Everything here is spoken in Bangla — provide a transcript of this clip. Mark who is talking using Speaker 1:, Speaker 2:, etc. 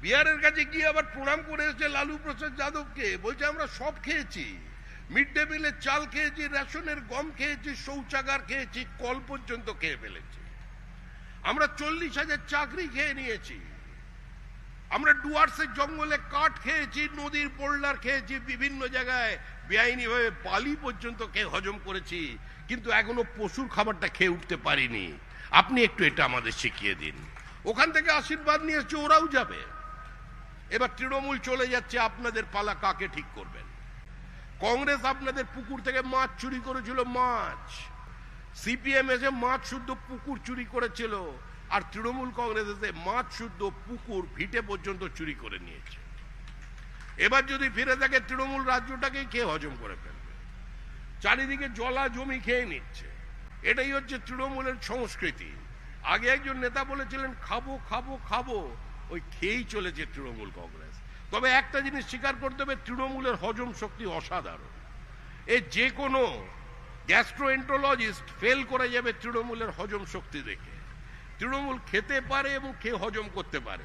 Speaker 1: বিহারের কাছে গিয়ে আবার প্রণাম করে এসেছে লালু প্রসাদ যাদবকে। বলছে, আমরা সব খেয়েছি। মিড ডে মিলের চাল খেয়েছি, রেশনের গম খেয়েছি, শৌচাগার খেয়েছি, কল পর্যন্ত খেয়ে ফেলেছি। আমরা চল্লিশ হাজার চাকরি খেয়ে নিয়েছি। আমরা ডুয়ার্সের জঙ্গলে কাঠ খেয়েছি, নদীর পোল্ডার খেয়েছি, বিভিন্ন জায়গায় বেআইনিভাবে বালি পর্যন্ত খেয়ে হজম করেছি। কিন্তু এখনও পশুর খাবারটা খেয়ে উঠতে পারিনি। আপনি একটু এটা আমাদের শিখিয়ে দিন। ওখান থেকে আশীর্বাদ নিয়ে এসছে, ওরাও যাবে। এবার তৃণমূল চলে যাচ্ছে, আপনাদের পালা কাকে ঠিক করবেন? কংগ্রেস আপনাদের পুকুর থেকে মাছ চুরি করেছিল, মাছ। সিপিএম এসে মাছ শুদ্ধ পুকুর চুরি করেছিল, আর তৃণমূল কংগ্রেস এসে মাছ শুদ্ধ পুকুর ভিটে পর্যন্ত চুরি করে নিয়েছে। এবার যদি ফিরে থাকে, তৃণমূল রাজ্যটাকেই খেয়ে হজম করে ফেলবে। চারিদিকে জলা জমি খেয়ে নিচ্ছে। এটাই হচ্ছে তৃণমূলের সংস্কৃতি। আগে একজন নেতা বলেছিলেন, খাব খাব খাব। ওই খেয়েই চলেছে তৃণমূল কংগ্রেস। তবে একটা জিনিস স্বীকার করতে হবে, তৃণমূলের হজম শক্তি অসাধারণ। এ যে কোনো গ্যাস্ট্রোএন্ট্রোলজিস্ট ফেল করে যাবে তৃণমূলের হজম শক্তি দেখে। তৃণমূল খেতে পারে এবং খেয়ে হজম করতে পারে।